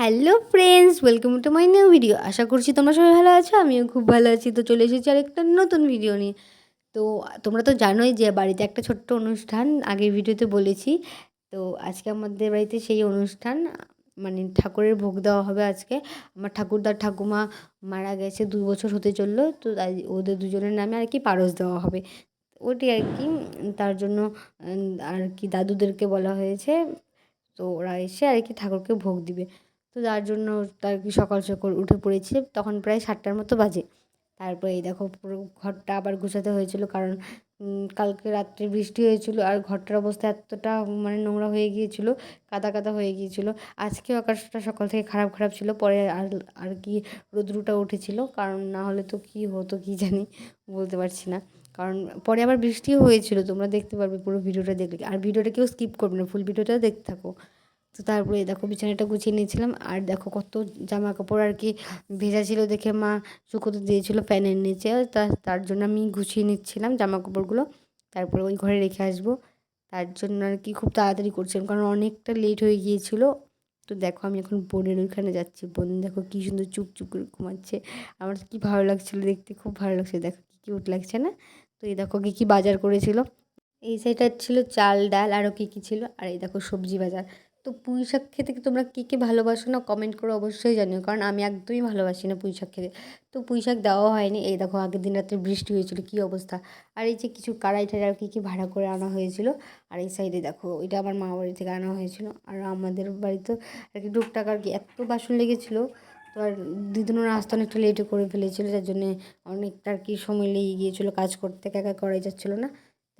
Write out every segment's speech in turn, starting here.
Hello friends welcome to my new video আশা করছি তোমরা সবাই ভালো আছো, আমিও খুব ভালো আছি। তো চলে এসেছি আর একটা নতুন ভিডিও নিয়ে। তো তোমরা তো জানোই যে বাড়িতে একটা ছোট্ট অনুষ্ঠান আগের ভিডিওতে বলেছি। তো আজকে আমাদের বাড়িতে সেই অনুষ্ঠান মানে ঠাকুরের ভোগ দেওয়া হবে আজকে। আমার ঠাকুরদার ঠাকুমা মারা গেছে, দু বছর হতে চলল। তো ওদের দুজনের নামে আর কি পারস দেওয়া হবে। ওটি আর কি, তার জন্য আর কি দাদুদেরকে বলা হয়েছে। তো ওরা এসে আর কি ঠাকুরকে ভোগ দিবে। তো যার জন্য তার কি সকাল সকাল উঠে পড়েছি, তখন প্রায় সাতটার মতো বাজে। তারপরে এই দেখো পুরো ঘরটা আবার গুছাতে হয়েছিল কারণ কালকে রাত্রে বৃষ্টি হয়েছিল আর ঘরটার অবস্থা এতটা মানে নোংরা হয়ে গিয়েছিল, কাদা কাদা হয়ে গিয়েছিল। আজকেও আকাশটা সকাল থেকে খারাপ খারাপ ছিল, পরে আর আর কি রোদ্রুটা উঠেছিল, কারণ না হলে তো কী হতো কী জানি বলতে পারছি না। কারণ পরে আবার বৃষ্টিও হয়েছিল, তোমরা দেখতে পারবে পুরো ভিডিওটা দেখলে। আর ভিডিওটা কেউ স্কিপ করবে না, ফুল ভিডিওটা দেখতে থাকো। তো তারপরে দেখো বিছানাটা গুছিয়ে নিয়েছিলাম। আর দেখো কত জামা কাপড় আর কি ভেজা ছিল দেখে মা শুকোতে দিয়েছিল ফ্যানের নিচে। তার জন্য আমি গুছিয়ে নিচ্ছিলাম জামা কাপড়গুলো তারপরে ওই ঘরে রেখে আসব। তার জন্য আর কি খুব তাড়াতাড়ি করছিলাম কারণ অনেকটা লেট হয়ে গিয়েছিল। তো দেখো আমি এখন বোনের ওইখানে যাচ্ছি। বোন দেখো কী সুন্দর চুপ চুপ করে ঘুমাচ্ছে। আমার কী ভালো লাগছিল দেখতে, খুব ভালো লাগছে দেখো কী কী কিউট লাগছে না? তো এই দেখো কী কী বাজার করেছিল। এই সাইডটা ছিল চাল, ডাল আরও কী কী ছিল। আর এই দেখো সবজি বাজার। তো পুঁই শাক খেতে তোমরা কী কী ভালোবাসো না কমেন্ট করে অবশ্যই জানিও। কারণ আমি একদমই ভালোবাসি না পুঁই শাক খেতে। তো পুঁই শাক দেওয়া হয়নি। এই দেখো, আগের দিন রাত্রে বৃষ্টি হয়েছিল, কী অবস্থা? আর এই যে কিছু কারাই টাড়াই কী কী ভাড়া করে আনা হয়েছিল, আর এই সাইডে দেখো এটা আমার মা বাড়ি থেকে আনা হয়েছিল। আর আমাদের বাড়িতে আর কি টুকটাক আর কি এত বাসন লেগেছিলো, তো আর দিদুনের আসতে অনেকটা লেটে করে ফেলেছিল, যার জন্যে অনেকটা আর কি সময় লেগে গিয়েছিল কাজ করতে, একা একা করাই যাচ্ছিল না।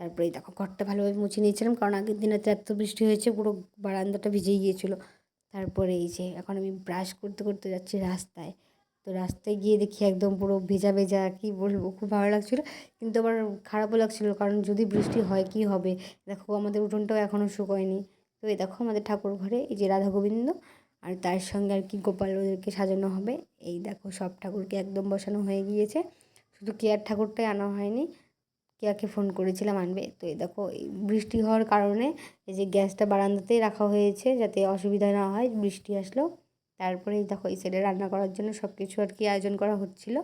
তারপরে দেখো ঘরটা ভালোভাবে মুছে নিয়েছিলাম, কারণ আগের দিনে এত বৃষ্টি হয়েছে, পুরো বারান্দাটা ভিজে গিয়েছিল। তারপরে এই যে এখন আমি ব্রাশ করতে করতে যাচ্ছি রাস্তায়। তো রাস্তায় গিয়ে দেখি একদম পুরো ভেজা ভেজা, কি বলব, খুব ভালো লাগছিল। কিন্তু আবার খারাপও লাগছিল, কারণ যদি বৃষ্টি হয় কী হবে? দেখো আমাদের উঠোনটাও এখনও শুকোয়নি তো এই দেখো আমাদের ঠাকুর ঘরে এই যে রাধা গোবিন্দ আর তার সঙ্গে আর কি গোপাল ওদেরকে সাজানো হবে। এই দেখো সব ঠাকুরকে একদম বসানো হয়ে গিয়েছে। শুধু কেয়ার ঠাকুরটাই আনা হয়নি কেয়াকে ফোন করেছিলাম আনবে। তো এই দেখো, এই বৃষ্টি হওয়ার কারণে এই যে গ্যাসটা বারান্দাতেই রাখা হয়েছে যাতে অসুবিধা না হয়, বৃষ্টি আসলো। তারপরে এই দেখো, এই সাইডে রান্না করার জন্য সব কিছু আর কি আয়োজন করা হচ্ছিল।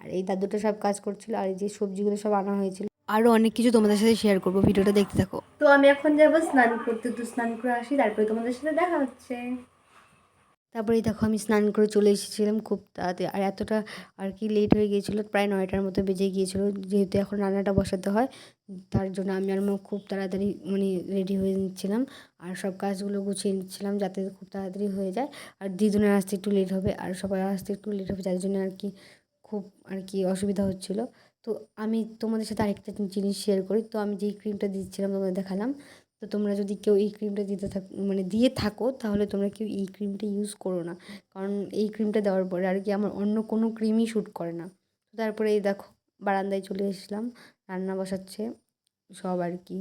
আর এই দাদুটা সব কাজ করছিল আর এই যে সবজিগুলো সব আনা হয়েছিল। আরও অনেক কিছু তোমাদের সাথে শেয়ার করব, ভিডিওটা দেখতে থাকো। তো আমি এখন যাব স্নান করতে তো স্নান করে আসি, তারপরে তোমাদের সাথে দেখা হচ্ছে। তারপরে দেখো আমি স্নান করে চলে এসেছিলাম খুব তাড়াতাড়ি। আর এতটা আর কি লেট হয়ে গিয়েছিল, প্রায় নয়টার মতো বেজে গিয়েছিল, যেহেতু এখন রান্নাটা বসাতে হয়, তার জন্য আমি আর মা খুব তাড়াতাড়ি মানে রেডি হয়ে নিচ্ছিলাম। আর সব কাজগুলো গুছিয়ে নিচ্ছিলাম যাতে খুব তাড়াতাড়ি হয়ে যায়। আর দিদুনের আসতে একটু লেট হবে, আর সবাই আসতে একটু লেট হবে, যার জন্য আর কি খুব আর কি অসুবিধা হচ্ছিল। তো আমি তোমাদের সাথে আরেকটা জিনিস শেয়ার করি, তো আমি যেই ক্রিমটা দিচ্ছিলাম তোমাদের দেখালাম তো তোমরা যদি কেউ এই ক্রিমটা দিতে থাক মানে দিয়ে থাকো, তাহলে তোমরা কেউ এই ক্রিমটা ইউজ করো না। কারণ এই ক্রিমটা দেওয়ার পরে আর কি আমার অন্য কোনো ক্রিমই শ্যুট করে না। তো তারপরে এই দেখো, বারান্দায় চলে এসলাম রান্না বসাচ্ছে সব আর কি।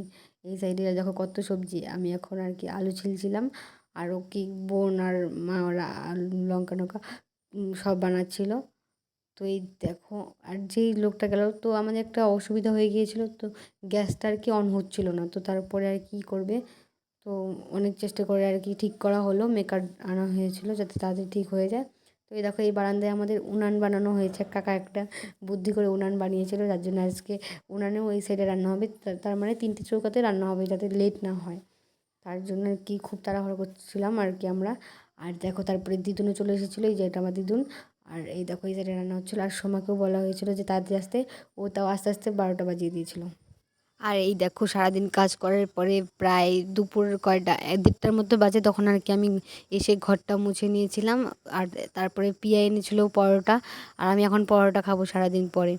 এই সাইডে দেখো কত সবজি, আমি এখন আর কি আলু ছিলছিলাম, আরও কি বোন আর মা ওরা লঙ্কা টঙ্কা সব বানাচ্ছিল। তো এই দেখো, আর যেই লোকটা গেল, তো আমাদের একটা অসুবিধা হয়ে গিয়েছিল, তো গ্যাসটা আর কি অন হচ্ছিল না, তো তারপরে আর কি করবে? তো অনেক চেষ্টা করে আর কি ঠিক করা হলো, মেকার আনা হয়েছিল যাতে তাড়াতাড়ি ঠিক হয়ে যায়। তো এই দেখো, এই বারান্দায় আমাদের উনান বানানো হয়েছে কাকা একটা বুদ্ধি করে উনান বানিয়েছিল, যার জন্য আজকে উনানেও ওই সাইডে রান্না হবে তার মানে তিনটে চৌকাতে রান্না হবে যাতে লেট না হয়। তার জন্য আর কি খুব তাড়াহুড়ো করছিলাম আর কি আমরা। আর দেখো, তারপরে দিদুনও চলে এসেছিল, এই যে এটা আমার দিদুন। আর এই দেখো, এই সাইডে রান্না হচ্ছিল। আর সোমাকেও বলা হয়েছিল যে তাড়াতাড়ি আসতে, ও তাও আস্তে আস্তে বারোটা বাজিয়ে দিয়েছিল। আর এই দেখো, সারাদিন কাজ করার পরে প্রায় দুপুর কয়টা, এক দেড়টার মধ্যে বাজে, তখন আর কি আমি এসে ঘরটা মুছে নিয়েছিলাম। আর তারপরে পিয়া এনেছিল পরোটা, আর আমি এখন পরোটা খাব সারাদিন পরে।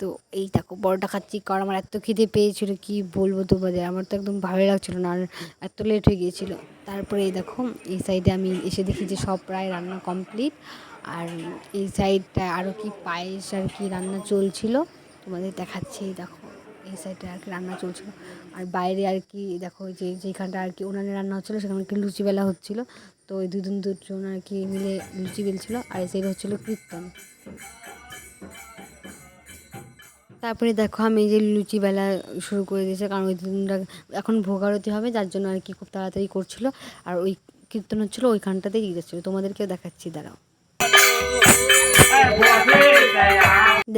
তো এই দেখো, পরোটা খাচ্ছি, কারণ আমার এত খিদে পেয়েছিল, কি বলব তোমাদের আমার তো একদম ভালো লাগছিল না, আর এত লেট হয়ে গিয়েছিল। তারপরে এই দেখো, এই সাইডে আমি এসে দেখি যে সব প্রায় রান্না কমপ্লিট আর এই সাইডটা আরও কি পায়েস আর কি রান্না চলছিল? তোমাদের দেখাচ্ছি, দেখো, এই সাইডে আর কি রান্না চলছিল। আর বাইরে আর কি, দেখো যে যেখানটা আর কি উনানে রান্না হচ্ছিল, সেখানে কি লুচি বেলা হচ্ছিল। তো ওই দুজন দুজন আর কি মিলে লুচি বেলছিলো, আর এই সাইডে হচ্ছিল কীর্তন। তারপরে দেখো, আমি যে লুচি বেলা শুরু করে দিয়েছি, কারণ ওই দিনটা এখন ভোগারতি হবে, যার জন্য আর কি খুব তাড়াতাড়ি করছিল। আর ওই কীর্তন হচ্ছিল ওইখানটাতেই গিয়েছিল। তোমাদেরকেও দেখাচ্ছি, দাঁড়াও।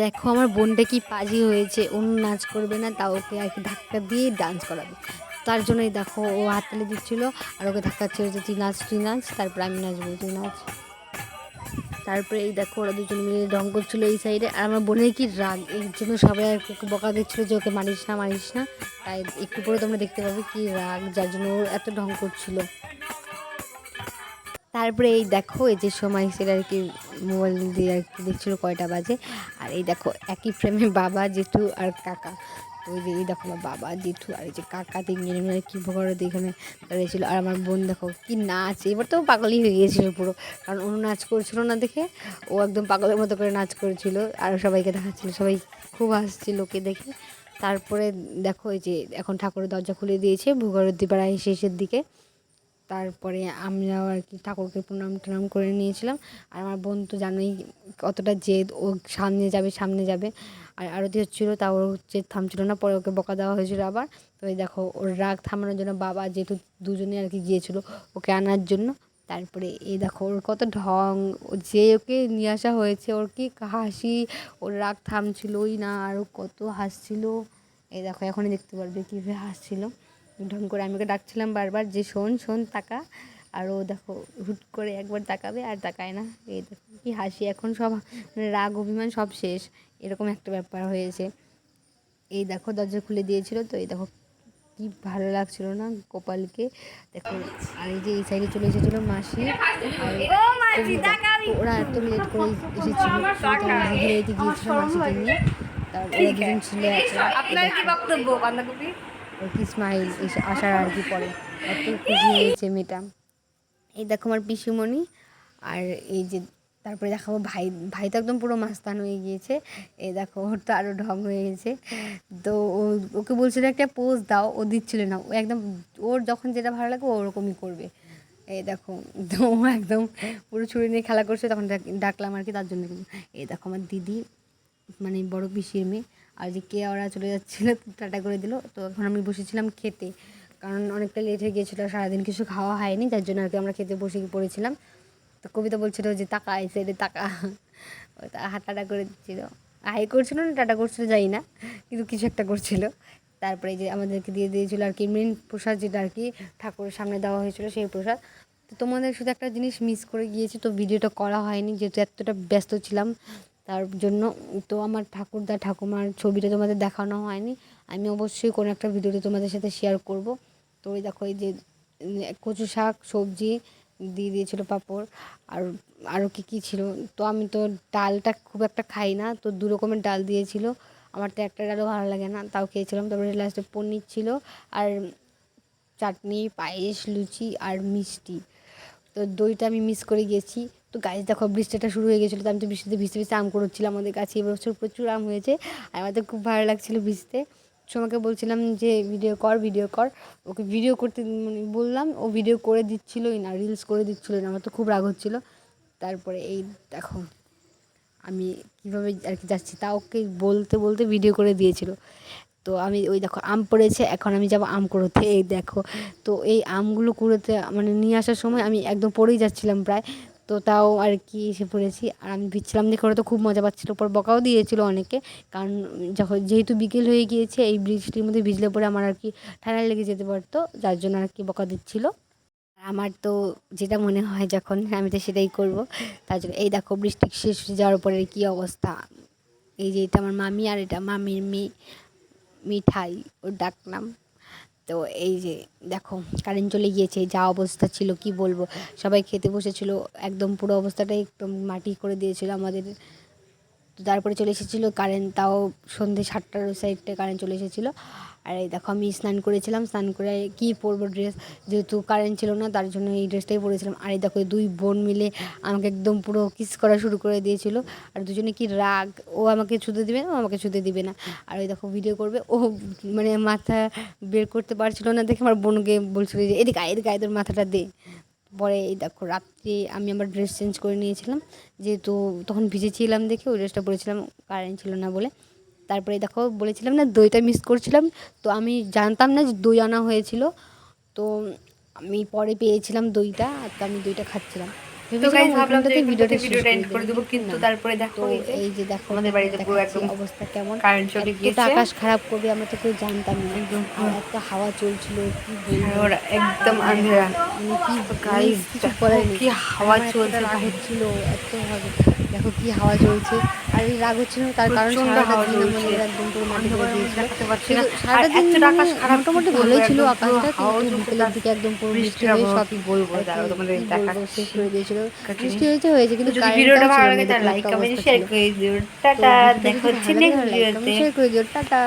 দেখো, আমার বোনটা কি পাজি হয়েছে অন্য নাচ করবে না তা ওকে আর কি ধাক্কা দিয়ে ডান্স করাবে। তার জন্যই দেখো, ও হাততালি দিচ্ছিল, আর ওকে ধাক্কাচ্ছিল যে, তুই নাচ তুই নাচ, তারপর আমি নাচবো, তুই নাচ। তারপরে এই দেখো, ওরা দুজন মিলে ঢং করছিল এই সাইডে আর আমার বোনের কি রাগ এই জন্য সবাই ওকে বকা দিচ্ছিল যে, ওকে মারিস না মারিস না। তাই একটু পরে তোমরা দেখতে পাবে কি রাগ, যার জন্য ও এত ঢং করছিল। তারপরে এই দেখো, এই যে সময় সেটা আর কি মোবাইল দিয়ে আর কি দেখছিলো কয়টা বাজে। আর এই দেখো, একই ফ্রেমে বাবা, জেঠু আর কাকা। ওই যে, এই দেখো আমার বাবা, জেঠু আর এই যে কাকা তিনজনে মানে কী ভগবান এখানে দাঁড়িয়েছিল। আর আমার বোন দেখো, কি নাচ, এবার তো পাগলই হয়ে গিয়েছিল পুরো। কারণ ও নাচ করছিল না দেখে, ও একদম পাগলের মতো করে নাচ করেছিল আর সবাইকে দেখাচ্ছিল। সবাই খুব হাসছিল ওকে দেখে। তারপরে দেখো এই যে, এখন ঠাকুরের দরজা খুলে দিয়েছে ভূগোলের দিপাড়ায় শেষের দিকে। তারপরে আমরাও আর কি ঠাকুরকে প্রণাম টনাম করে নিয়েছিলাম। আর আমার বোন তো জানোই কতটা জেদ, ও সামনে যাবে সামনে যাবে। আর আরতি হচ্ছিল তা ওর জেদ থামছিল না, পরে ওকে বকা দেওয়া হয়েছিল আবার। তো এই দেখো, ওর রাগ থামানোর জন্য বাবা যেহেতু দুজনে আর কি গিয়েছিল ওকে আনার জন্য, তারপরে এই দেখো ওর কত ঢং, ও যে ওকে নিয়ে আসা হয়েছে, ওর কি হাসি, ওর রাগ থামছিলই না, আর কত হাসছিল। এই দেখো, এখনই দেখতে পারবে কীভাবে হাসছিল। ঢং করে। আমি ওকে ডাকছিলাম বারবার যে শোন শোন তাকা। আর ও দেখো হুট করে একবার তাকাবে আর তাকায় না। এই দেখো কি হাসি। এখন সব মানে রাগ অভিমান সব শেষ। এরকম একটা ব্যাপার হয়েছে। এই দেখো দরজা খুলে দিয়েছিল তো। এই দেখো কি ভালো লাগছিল না গোপালকে দেখো আর এই যে এই সাইডে চলে এসেছিল মাসি। ওরা এত লেট করে এসেছিল। গিয়েছিল মাসিকে নিয়ে। তার ওরা দুজন ছিল আপনার কি বক্তব্য বাঁধাকপি? ওর কি স্মাইল এসে, আসার আর কি পরে। এত খুশি হয়েছে মেয়েটা। এই দেখো আমার পিসিমণি, আর এই যে তারপরে দেখাবো ভাই ভাই তো একদম পুরো মাস্তান হয়ে গিয়েছে। এ দেখো, ওর তো আরও ঢং হয়ে গেছে। তো ও, ওকে বলছিল একটা পোজ দাও, ও দিচ্ছিল না। ও একদম, ওর যখন যেটা ভালো লাগে ও ওরকমই করবে। এই দেখো, তো ও একদম পুরো ছুরি নিয়ে খেলা করছে, তখন ডাক- ডাকলাম আর কি তার জন্য। এই দেখো আমার দিদি মানে বড় পিসির মেয়ে। আর যে কে ওরা চলে যাচ্ছিল, টাটা করে দিল। তো এখন আমি বসেছিলাম খেতে। কারণ অনেকটা লেট হয়ে গিয়েছিল, সারাদিন কিছু খাওয়া হয়নি, যার জন্য আর কি আমরা খেতে বসে পড়েছিলাম। তো কবিতা বলছিল যে তাকা এই সাইডে তাকা হাত টাটা করে দিচ্ছিল। হাই করছিল না, টাটা করছিল যাই না, কিন্তু কিছু একটা করছিল। তারপরে যে আমাদেরকে দিয়ে দিয়েছিলো আর কি মেন প্রসাদ যেটা আর কি ঠাকুরের সামনে দেওয়া হয়েছিল সেই প্রসাদ। তো তোমাদের শুধু একটা জিনিস মিস করে গিয়েছি, তো ভিডিওটা করা হয়নি, যেহেতু এতটা ব্যস্ত ছিলাম। তার জন্য তো আমার ঠাকুরদা, ঠাকুমার ছবিটা তোমাদের দেখানো হয়নি। আমি অবশ্যই কোনো একটা ভিডিওতে তোমাদের সাথে শেয়ার করব। তো ওই দেখো, এই যে কচু শাক, সবজি দিয়ে দিয়েছিলো পাঁপড়। আর আরও কী কী ছিল? তো আমি তো ডালটা খুব একটা খাই না, তো দু রকমের ডাল দিয়েছিল। আমার তো একটা ডালও ভালো লাগে না, তাও খেয়েছিলাম। তারপরে লাস্টে পনির ছিল, আর চাটনি, পায়েস, লুচি আর মিষ্টি। তো দইটা আমি মিস করে গেছি। তো গাছ দেখো বৃষ্টিটা শুরু হয়ে গেছিল, তো আমি তো বৃষ্টিতে ভিজতে ভিজতে আম করছিলাম আমাদের গাছে এবছর প্রচুর আম হয়েছে, আর আমার তো খুব ভালো লাগছিল ভিজতে। সোমাকে বলছিলাম যে ভিডিও কর ভিডিও কর। ওকে ভিডিও করতে মানে বললাম, ও ভিডিও করে দিচ্ছিলোই না রিলস করে দিচ্ছিল না। আমার তো খুব রাগ হচ্ছিল। তারপরে এই দেখো, আমি কীভাবে আর কি যাচ্ছি, তা ওকে বলতে বলতে ভিডিও করে দিয়েছিল। তো আমি ওই দেখো আম পড়েছে, এখন আমি যাব আম কুড়োতে। এই দেখো, তো এই আমগুলো কুড়োতে মানে নিয়ে আসার সময় আমি একদম পড়েই যাচ্ছিলাম প্রায়। তো তাও আর কি এসে পড়েছি। আর আমি ভিজছিলাম দেখে ওরা তো খুব মজা পাচ্ছিলো, পর বকাও দিয়েছিল অনেকে। কারণ যখন যেহেতু বিকেল হয়ে গিয়েছে, এই বৃষ্টির মধ্যে ভিজলে পরে আমার আর কি ঠান্ডা লেগে যেতে পারতো, যার জন্য আর কি বকা দিচ্ছিল। আমার তো যেটা মনে হয় যখন, আমি তো সেটাই করব। তার জন্য এই দেখো বৃষ্টি শেষ হয়ে যাওয়ার পরে কী অবস্থা। এই যে এটা আমার মামি আর এটা মামির মেয়ে। মিঠাই, ওর ডাকনাম তো এই যে, দেখো কারেন্ট চলে গিয়েছে, যা অবস্থা ছিল, কি বলব? সবাই খেতে বসেছিল, একদম পুরো অবস্থাটাই একদম মাটি করে দিয়েছিল আমাদের তো তারপরে চলে এসেছিল কারেন্ট, তাও সন্ধ্যে সাতটার ওই সাইডটায় কারেন্ট চলে এসেছিল। আর এই দেখো, আমি স্নান করেছিলাম, স্নান করে কী পরবো ড্রেস যেহেতু কারেন্ট ছিল না, তার জন্য এই ড্রেসটাই পরেছিলাম। আর এই দেখো দুই বোন মিলে আমাকে একদম পুরো কিস করা শুরু করে দিয়েছিল। আর দুজনে কি রাগ? ও আমাকে ছুতে দিবে না, ও আমাকে ছুতে দিবে না। আর ওই দেখো ভিডিও করবে। ও মানে মাথা বের করতে পারছিল না দেখে আমার বোনকে বলছিল যে, এদিকে এদিকে তোর মাথাটা দে। পরে এই দেখো রাত্রি আমি আমার ড্রেস চেঞ্জ করে নিয়েছিলাম। যেহেতু তখন ভিজেছিলাম দেখে ওই ড্রেসটা পরেছিলাম কারেন্ট ছিল না বলে। তারপরে দেখো বলেছিলাম না, দইটা মিস করছিলাম। তো আমি জানতাম না যে দই আনা হয়েছিল। তো আমি পরে পেয়েছিলাম দইটা, তো আমি দইটা খাচ্ছিলাম। তো গাইস ভাবলাম যে ভিডিওটা ভিডিওটা এন্ড করে দেবো কিন্তু তারপরে দেখো এই যে দেখো আমাদের বাড়িতে পুরো একদম অবস্থা কেমন। কারেন্ট চলে গিয়েছে আকাশ খারাপ করবে আমরা তো কেউ জানতাম না। একদম আর এত হাওয়া চলছিল কি একদম আন্ধেরা। গাইস হাওয়া চলছে হচ্ছিল এত ভাবে দেখো কি হাওয়া চলছে। আর এই রাগ হচ্ছিল না তার কারণ সারাটা দিন আমাদের একদম পুরো মাটি করে দিয়েছিল দেখতে পাচ্ছি না। কিন্তু সারাটা দিন আকাশ খারাপ মোটামুটি ভালোই ছিল আকাশটা কিন্তু বিকেলের দিকে একদম পুরো বৃষ্টি হয়ে সব বলব, তোমাদের শেষ করে দিয়েছিল। কাটিয়ে। বৃষ্টি হয়েছে হয়েছে কিন্তু যদি ভিডিওটা ভালো লাগে তাহলে লাইক কমেন্ট শেয়ার করে দিও। টাটা দেখা হচ্ছে নেক্সট ভিডিওতে শেয়ার করে দিও। টাটা।